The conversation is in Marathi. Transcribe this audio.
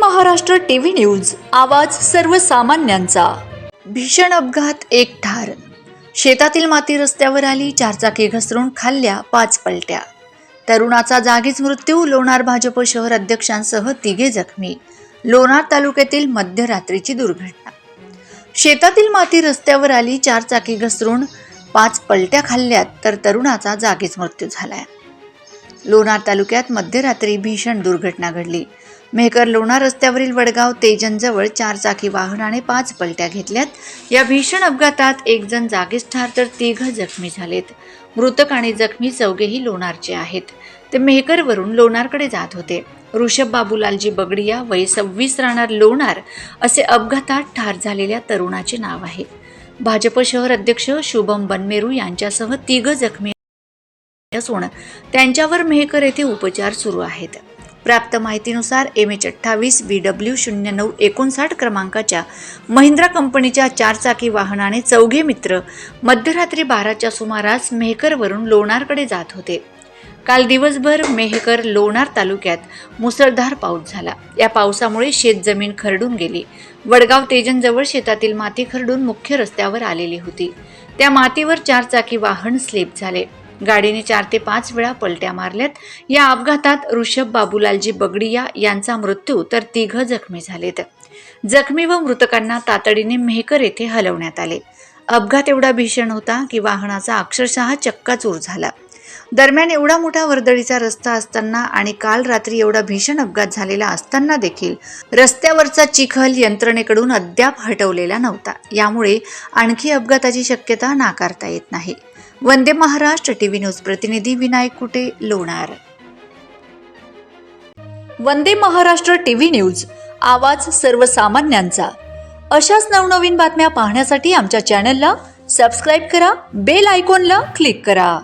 महाराष्ट्र टीव्ही न्यूज आवाज सर्वसामान्यांचा. भीषण अपघात एक ठार. शेतातील माती रस्त्यावर आली चारचाकी घसरून खाल्ल्या पाच पलट्या. तरुणाचा जागीच मृत्यू लोणार भाजप शहर अध्यक्षांसह तिघे जखमी. लोणार तालुक्यातील मध्यरात्रीची दुर्घटना. शेतातील माती रस्त्यावर आली चारचाकी घसरून पाच पलट्या खाल्ल्यात तर तरुणाचा जागीच मृत्यू झालाय. लोणार तालुक्यात मध्यरात्री भीषण दुर्घटना घडली. मेहकर लोणार रस्त्यावरील वडगाव तेजनजवळ चारचाकी वाहनाने पाच पलट्या घेतल्यात. या भीषण अपघातात एक जण जागीच ठार तर तिघ जखमी झालेत. मृतक आणि जखमी चौघेही लोणारचे आहेत. ते मेहकरवरून लोणारकडे जात होते. ऋषभ बाबूलालजी बगडिया वय सव्वीस राहणार लोणार असे अपघातात ठार झालेल्या तरुणाचे नाव आहे. भाजप शहर अध्यक्ष शुभम बनमेरू यांच्यासह तिघ जखमी असून त्यांच्यावर मेहकर येथे उपचार सुरू आहेत. प्राप्त माहितीनुसार एम एच अठ्ठावीस बी डब्ल्यू शून्य नऊ एकोणसाठ क्रमांकाच्या महिंद्रा कंपनीच्या चारचाकी वाहनाने चौघे मित्र मध्यरात्री बाराच्या सुमारास मेहकरवरून लोणारकडे जात होते. काल दिवसभर मेहकर लोणार तालुक्यात मुसळधार पाऊस झाला. या पावसामुळे शेतजमीन खरडून गेली. वडगाव तेजनजवळ शेतातील माती खरडून मुख्य रस्त्यावर आलेली होती. त्या मातीवर चारचाकी वाहन स्लिप झाले. गाडीने चार ते पाच वेळा पलट्या मारल्यात. या अपघातात ऋषभ बाबूलालजी बगडिया यांचा मृत्यू तर तिघ जखमी झालेत. जखमी व मृतकांना तातडीने मेहकर येथे हलवण्यात आले. अपघात एवढा भीषण होता की वाहनाचा अक्षरशः चक्काचूर झाला. दरम्यान एवढा मोठा वर्दळीचा रस्ता असताना आणि काल रात्री एवढा भीषण अपघात झालेला असताना देखील रस्त्यावरचा चिखल यंत्रणेकडून अद्याप हटवलेला नव्हता. यामुळे आणखी अपघाताची शक्यता नाकारता येत नाही. वंदे महाराष्ट्र टीव्ही न्यूज प्रतिनिधी विनायक कुटे लोणार. वंदे महाराष्ट्र टीव्ही न्यूज आवाज सर्वसामान्यांचा. अशाच नवनवीन बातम्या पाहण्यासाठी आमच्या चॅनलला सबस्क्राईब करा बेल आयकॉनला क्लिक करा.